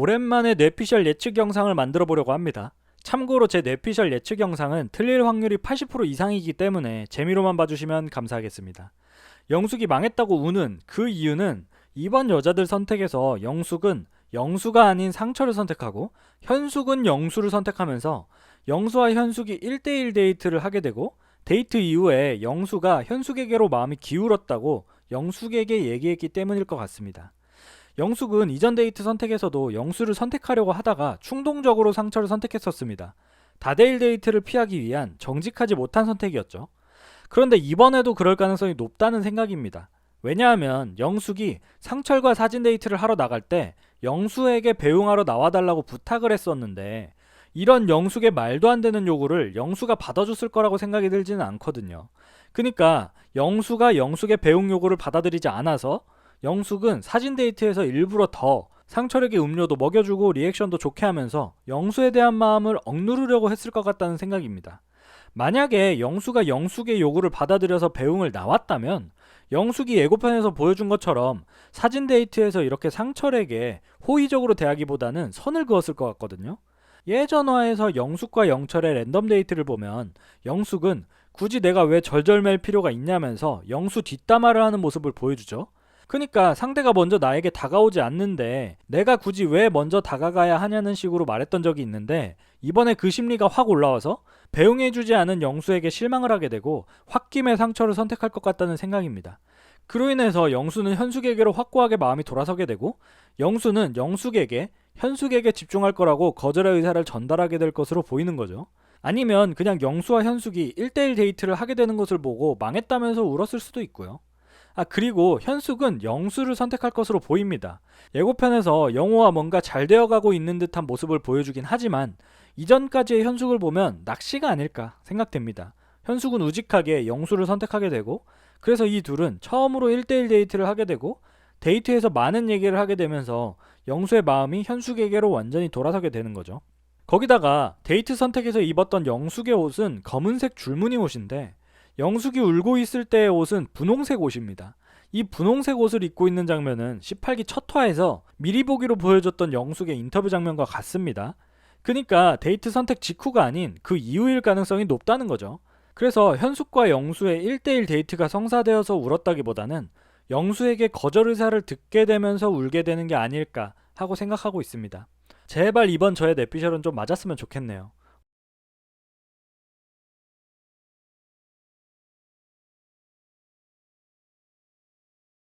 오랜만에 뇌피셜 예측 영상을 만들어 보려고 합니다. 참고로 제 뇌피셜 예측 영상은 틀릴 확률이 80% 이상이기 때문에 재미로만 봐주시면 감사하겠습니다. 영숙이 망했다고 우는 그 이유는 이번 여자들 선택에서 영숙은 영수가 아닌 상처를 선택하고 현숙은 영수를 선택하면서 영수와 현숙이 1대1 데이트를 하게 되고 데이트 이후에 영수가 현숙에게로 마음이 기울었다고 영숙에게 얘기했기 때문일 것 같습니다. 영숙은 이전 데이트 선택에서도 영수를 선택하려고 하다가 충동적으로 상처를 선택했었습니다. 다대일 데이트를 피하기 위한 정직하지 못한 선택이었죠. 그런데 이번에도 그럴 가능성이 높다는 생각입니다. 왜냐하면 영숙이 상철과 사진 데이트를 하러 나갈 때 영수에게 배웅하러 나와달라고 부탁을 했었는데 이런 영숙의 말도 안 되는 요구를 영수가 받아줬을 거라고 생각이 들지는 않거든요. 그러니까 영수가 영숙의 배웅 요구를 받아들이지 않아서 영숙은 사진 데이트에서 일부러 더 상철에게 음료도 먹여주고 리액션도 좋게 하면서 영수에 대한 마음을 억누르려고 했을 것 같다는 생각입니다. 만약에 영수가 영숙의 요구를 받아들여서 배웅을 나왔다면 영숙이 예고편에서 보여준 것처럼 사진 데이트에서 이렇게 상철에게 호의적으로 대하기보다는 선을 그었을 것 같거든요. 예전화에서 영숙과 영철의 랜덤 데이트를 보면 영숙은 굳이 내가 왜 절절맬 필요가 있냐면서 영수 뒷담화를 하는 모습을 보여주죠. 그러니까 상대가 먼저 나에게 다가오지 않는데 내가 굳이 왜 먼저 다가가야 하냐는 식으로 말했던 적이 있는데 이번에 그 심리가 확 올라와서 배웅해주지 않은 영수에게 실망을 하게 되고 홧김에 상처를 선택할 것 같다는 생각입니다. 그로 인해서 영수는 현숙에게로 확고하게 마음이 돌아서게 되고 영수는 영숙에게 현숙에게 집중할 거라고 거절의 의사를 전달하게 될 것으로 보이는 거죠. 아니면 그냥 영수와 현숙이 1대1 데이트를 하게 되는 것을 보고 망했다면서 울었을 수도 있고요. 아 그리고 현숙은 영수를 선택할 것으로 보입니다. 예고편에서 영호와 뭔가 잘 되어가고 있는 듯한 모습을 보여주긴 하지만 이전까지의 현숙을 보면 낚시가 아닐까 생각됩니다. 현숙은 우직하게 영수를 선택하게 되고 그래서 이 둘은 처음으로 1대1 데이트를 하게 되고 데이트에서 많은 얘기를 하게 되면서 영수의 마음이 현숙에게로 완전히 돌아서게 되는 거죠. 거기다가 데이트 선택에서 입었던 영숙의 옷은 검은색 줄무늬 옷인데 영숙이 울고 있을 때의 옷은 분홍색 옷입니다. 이 분홍색 옷을 입고 있는 장면은 18기 첫 화에서 미리 보기로 보여줬던 영숙의 인터뷰 장면과 같습니다. 그니까 데이트 선택 직후가 아닌 그 이후일 가능성이 높다는 거죠. 그래서 현숙과 영수의 1대1 데이트가 성사되어서 울었다기보다는 영수에게 거절 의사를 듣게 되면서 울게 되는 게 아닐까 하고 생각하고 있습니다. 제발 이번 저의 내피셜은 좀 맞았으면 좋겠네요.